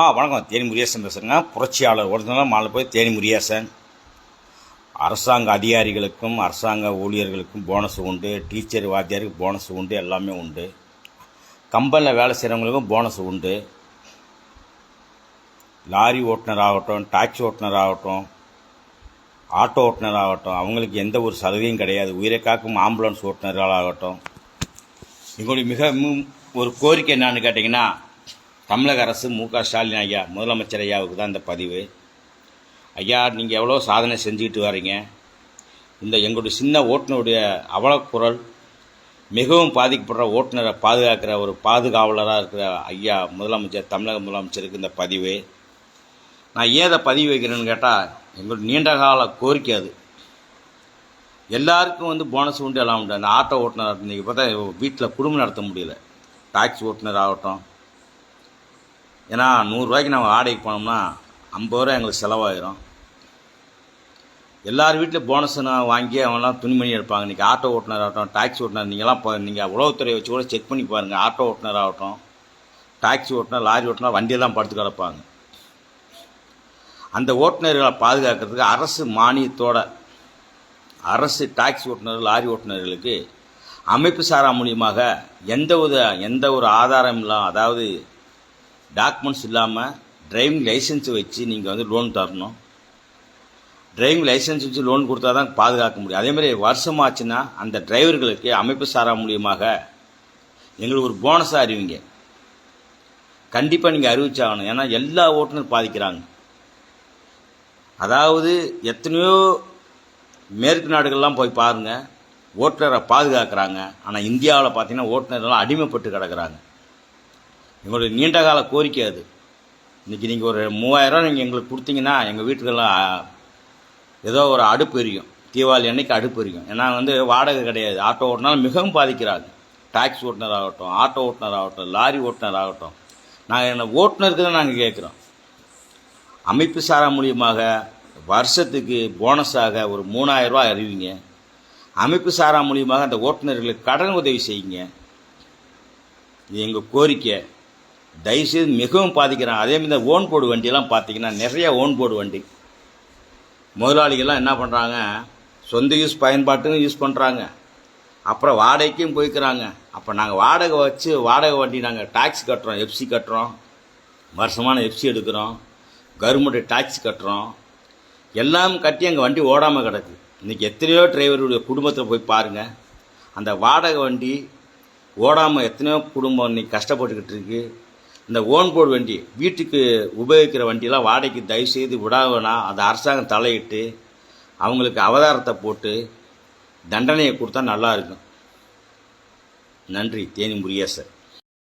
ஆ வணக்கம். தேனி முரியாசன் பேசுகிறேங்க புரட்சியாளர் ஒரிஜினலாக மாலை போய் தேனி முரியாசன் அரசாங்க அதிகாரிகளுக்கும் அரசாங்க ஊழியர்களுக்கும் போனஸ் உண்டு. டீச்சர் வாத்தியாருக்கு போனஸ் உண்டு. எல்லாமே உண்டு. கம்பெனியில் வேலை செய்கிறவங்களுக்கும் போனஸ் உண்டு. லாரி ஓட்டுநர் ஆகட்டும் டாக்ஸி ஓட்டுநர் ஆகட்டும் ஆட்டோ ஓட்டுநர் ஆகட்டும் அவங்களுக்கு எந்த ஒரு சலுகையும் கிடையாது. உயிரை காக்கும் ஆம்புலன்ஸ் ஓட்டுநர்களாகட்டும். எங்களுடைய மிக ஒரு கோரிக்கை என்னான்னு கேட்டிங்கன்னா தமிழக அரசு மு க ஸ்டாலின் ஐயா முதலமைச்சர் ஐயாவுக்கு தான் இந்த பதிவு. ஐயா நீங்கள் எவ்வளோ சாதனை செஞ்சுக்கிட்டு வரீங்க. இந்த எங்களுடைய சின்ன ஓட்டுநருடைய அவலக்குரல் மிகவும் பாதிக்கப்படுற ஓட்டுநரை பாதுகாக்கிற ஒரு பாதுகாவலராக இருக்கிற ஐயா முதலமைச்சர் தமிழக முதலமைச்சருக்கு இந்த பதிவு. நான் ஏன் பதிவு வைக்கிறேன்னு கேட்டால் எங்களுடைய நீண்டகால கோரிக்கை அது. எல்லாருக்கும் வந்து போனஸ் உண்டு எல்லாம் உண்டு. அந்த ஆட்டோ ஓட்டுநர் இன்றைக்கி பார்த்தா வீட்டில் குடும்பம் நடத்த முடியல. டாக்ஸி ஓட்டுநர் ஆகட்டும் ஏன்னா நூறுரூவாய்க்கு நம்ம வாடகைக்கு போனோம்னா ஐம்பது ரூபா எங்களுக்கு செலவாயிரும். எல்லார் வீட்டில் போனஸ் வாங்கி அவங்களாம் துணிமணி எடுப்பாங்க. இன்றைக்கி ஆட்டோ ஓட்டுநர் ஆகட்டும் டாக்ஸி ஓட்டுநர் நீங்களாம் இப்போ நீங்கள் உளவுத்துறை வச்சு கூட செக் பண்ணி பாருங்கள் ஆட்டோ ஓட்டுநர் ஆகட்டும் டாக்ஸி ஓட்டுநர் லாரி ஓட்டுநர் வண்டியெல்லாம் படுத்து கிடப்பாங்க. அந்த ஓட்டுநர்களை பாதுகாக்கிறதுக்கு அரசு மானியத்தோட அரசு டாக்ஸி ஓட்டுநர் லாரி ஓட்டுநர்களுக்கு அமைப்பு சாரா மூலியமாக எந்த ஒரு எந்த ஒரு ஆதாரம் இல்லாமல் அதாவது டாக்குமெண்ட்ஸ் இல்லாமல் டிரைவிங் லைசன்ஸ் வச்சு நீங்கள் வந்து லோன் தரணும். டிரைவிங் லைசன்ஸ் வச்சு லோன் கொடுத்தா தான் பாதுகாக்க முடியும். அதேமாதிரி வருஷமாச்சுன்னா அந்த டிரைவர்களுக்கு அமைப்பு சாரா மூலியமாக எங்களுக்கு ஒரு போனஸாக அறிவிங்க. கண்டிப்பாக நீங்கள் அறிவிச்சாகணும். ஏன்னா எல்லா ஓட்டுநர் பாதிக்கிறாங்க. அதாவது எத்தனையோ மேற்கு நாடுகள்லாம் போய் பாருங்கள் ஓட்டுநரை பாதுகாக்கிறாங்க. ஆனால் இந்தியாவில் பார்த்தீங்கன்னா ஓட்டுநர்லாம் அடிமைப்பட்டு கிடக்குறாங்க. எங்களுடைய நீண்டகால கோரிக்கை அது. இன்றைக்கி நீங்கள் ஒரு மூவாயிரரூவா நீங்கள் எங்களுக்கு கொடுத்தீங்கன்னா எங்கள் வீட்டுக்கெல்லாம் ஏதோ ஒரு அடுப்பு எரியும். தீபாவளி அன்னைக்கு அடுப்பு எரியும். ஏன்னா வந்து வாடகை கிடையாது. ஆட்டோ ஓட்டினாலும் மிகவும் பாதிக்கிறாங்க டாக்ஸி ஓட்டுநர் ஆகட்டும் ஆட்டோ ஓட்டுநர் ஆகட்டும் லாரி ஓட்டுநர் ஆகட்டும் நாங்கள் என்ன ஓட்டுநருக்கு தான் நாங்கள் கேட்குறோம். அமைப்பு சாரா மூலியமாக வருஷத்துக்கு போனஸாக ஒரு மூணாயிரம் அறிவிங்க. அமைப்பு சாரா மூலியமாக அந்த ஓட்டுநர்களுக்கு கடன் உதவி செய்யுங்க. இது எங்கள் கோரிக்கை. தயவுசெய்து மிகவும் பாதிக்கிறாங்க அதே மாதிரி ஓன் போர்டு வண்டியெல்லாம் பார்த்தீங்கன்னா நிறைய ஓன் போர்டு வண்டி. முதலாளிகள்லாம் என்ன பண்ணுறாங்க சொந்த யூஸ் பயன்பாட்டுக்கும் யூஸ் பண்ணுறாங்க அப்புறம் வாடகைக்கும் போய்க்கிறாங்க. அப்போ நாங்கள் வாடகை வச்சு வாடகை வண்டி நாங்கள் டாக்ஸ் கட்டுறோம் எஃப்சி கட்டுறோம். வருஷமான எஃப்சி எடுக்கிறோம். கவர்மெண்ட் டாக்ஸ் கட்டுறோம். எல்லாம் கட்டி எங்கள் வண்டி ஓடாமல் கிடக்கு. இன்றைக்கி எத்தனையோ டிரைவருடைய குடும்பத்தில் போய் பாருங்கள் அந்த வாடகை வண்டி ஓடாமல் எத்தனையோ குடும்பம் இன்னைக்கு கஷ்டப்பட்டுக்கிட்டு இருக்குது இந்த ஓன் போர்டு வண்டி வீட்டுக்கு உபயோகிக்கிற வண்டியெல்லாம் வாடகைக்கு தயவு செய்து விடாவனா அந்த அரசாங்கம் தலையிட்டு அவங்களுக்கு அவதாரத்தை போட்டு தண்டனையை கொடுத்தா நல்லா இருக்கும். நன்றி தேனி முருகேசன்.